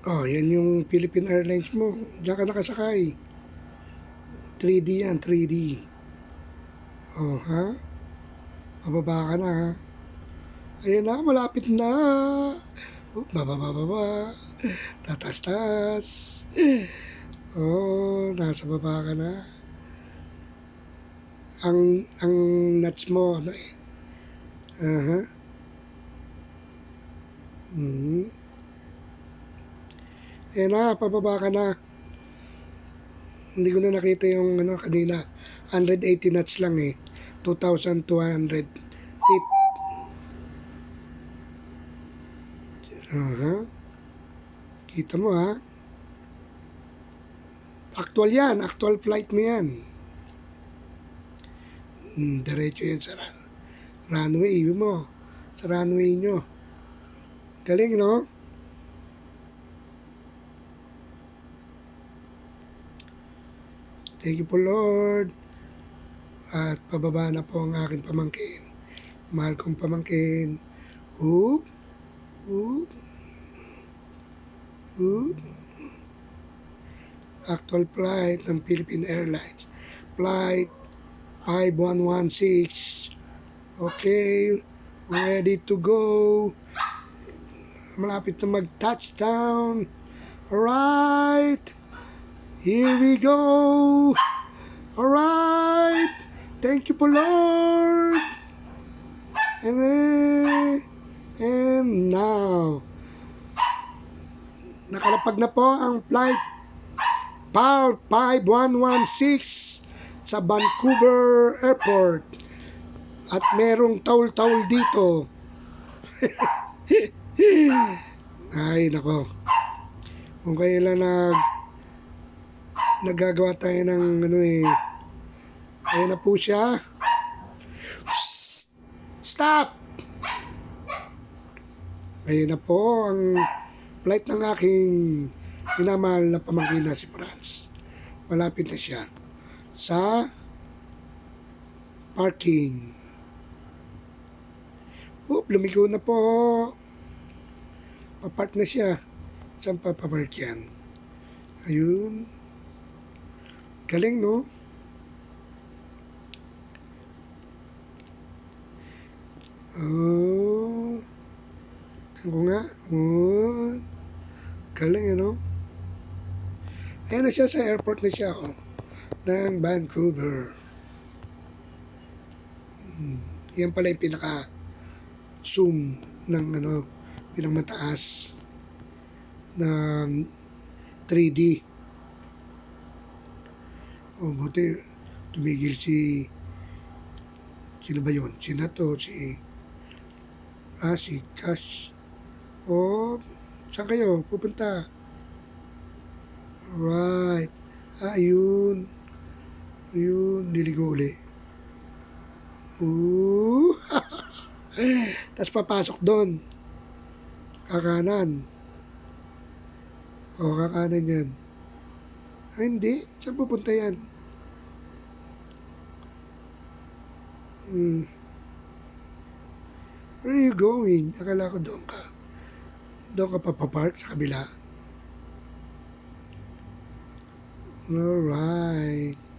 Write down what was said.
Oh, yan yung Philippine Airlines mo. Diyan ka nakasakay. 3D yan, 3D. Oh, ha? Pababa ka na, ha? Ayan na, malapit na. Oh, baba, baba, baba. Tatas, tas. Oh, nasa baba ka na. Ang, ang nuts mo, ano eh. Aha. Mhm. Ayan na, pababa ka na. Hindi ko na nakita yung ano kanina. 180 knots lang eh. 2,200 feet. Aha. Kita mo ha. Actual yan. Actual flight mo yan. Hmm, diretso yan sa run- runway mo. Sa runway nyo. Galing, no? Thank you po, Lord. At pababa na po ang aking pamangkin. Mahal kong pamangkin. Oop. Oop. Oop. Actual flight ng Philippine Airlines. Flight 5116. Okay. Ready to go. Malapit na mag-touchdown. Alright. Here we go. Alright. Thank you Lord. And then, and now, nakalapag na po ang flight PAL 5116 sa Vancouver Airport. At merong taul-taul dito. Ay, nako. Kung kailan nag nagagawa tayo ng ano eh. Ayan na po siya. Stop! Ayan na po ang flight ng aking minamahal na pamangkin si Franz. Malapit na siya sa parking. Oop, lumigo na po. Papark na siya. Saan pa papark yan? Ayun. Galing, no? Oh. Saan ko nga? Oh. Galing, ano? Ayan na siya sa airport na siya, oh. Ng Vancouver. Hmm. Yan pala yung pinaka zoom ng ano, pinamataas ng 3D. O, buti tumigil si sino ba yun? Si Nato, si ah, si Cash. O, saan kayo? Pupunta? Right. Ah, ayun. Ayun, niligo uli. Ooh. Tapos papasok doon. Kakanan. O, kakanan yan. Ah, hindi. Saan pupunta yan? Hmm. Where are you going? Akala ko doon ka. Doon ka papapark sa kabila. Alright.